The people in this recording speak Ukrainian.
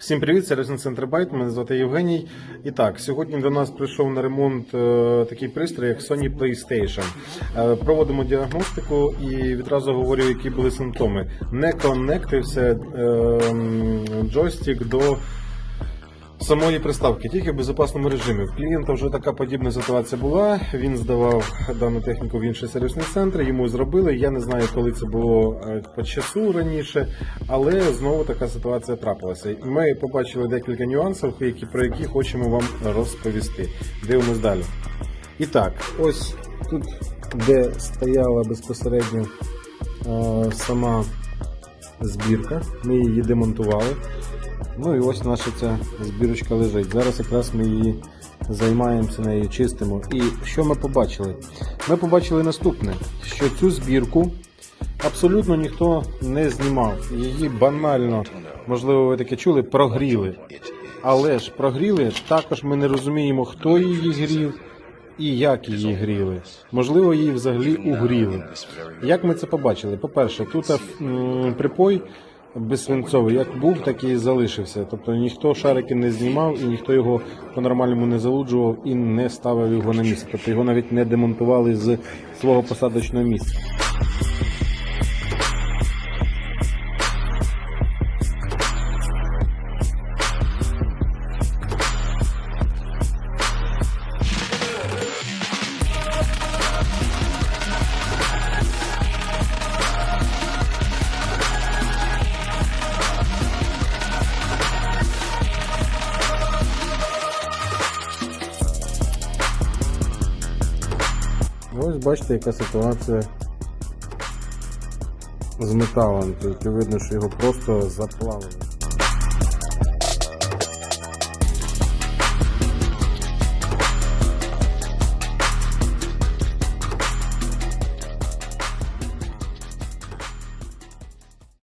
Всім привіт, сервісний центр Байт. Мене звати Євгеній. І так, сьогодні до нас прийшов на ремонт е, такий пристрій, як Sony PlayStation. Е, проводимо діагностику і відразу говорю, які були симптоми. Не коннектився е, джойстик до самої приставки, тільки в безпечному режимі. В клієнта вже така подібна ситуація була. Він здавав дану техніку в інший сервісний центр, йому зробили. Я не знаю, коли це було е, по часу раніше, але знову така ситуація трапилася. Ми побачили декілька нюансів, які про які хочемо вам розповісти. Дивимось далі. І так, ось тут, де стояла безпосередньо е, сама збірка, ми її демонтували. Ну і ось наша ця збірочка лежить. Зараз якраз ми її займаємося нею, чистимо. І що ми побачили? Ми побачили наступне: що цю збірку абсолютно ніхто не знімав. Її банально, можливо, ви таке чули, прогріли. Але ж прогріли, також ми не розуміємо, хто її грів і як її гріли. Можливо, її взагалі угріли. Як ми це побачили? По-перше, тут м, припой безсвинцовий, як був, так і залишився. Тобто ніхто шарики не знімав і ніхто його по-нормальному не залуджував і не ставив його на місце. Тобто його навіть не демонтували з свого посадочного місця. Ось бачите, яка ситуація з металом. Тобто видно, що його просто заплавили.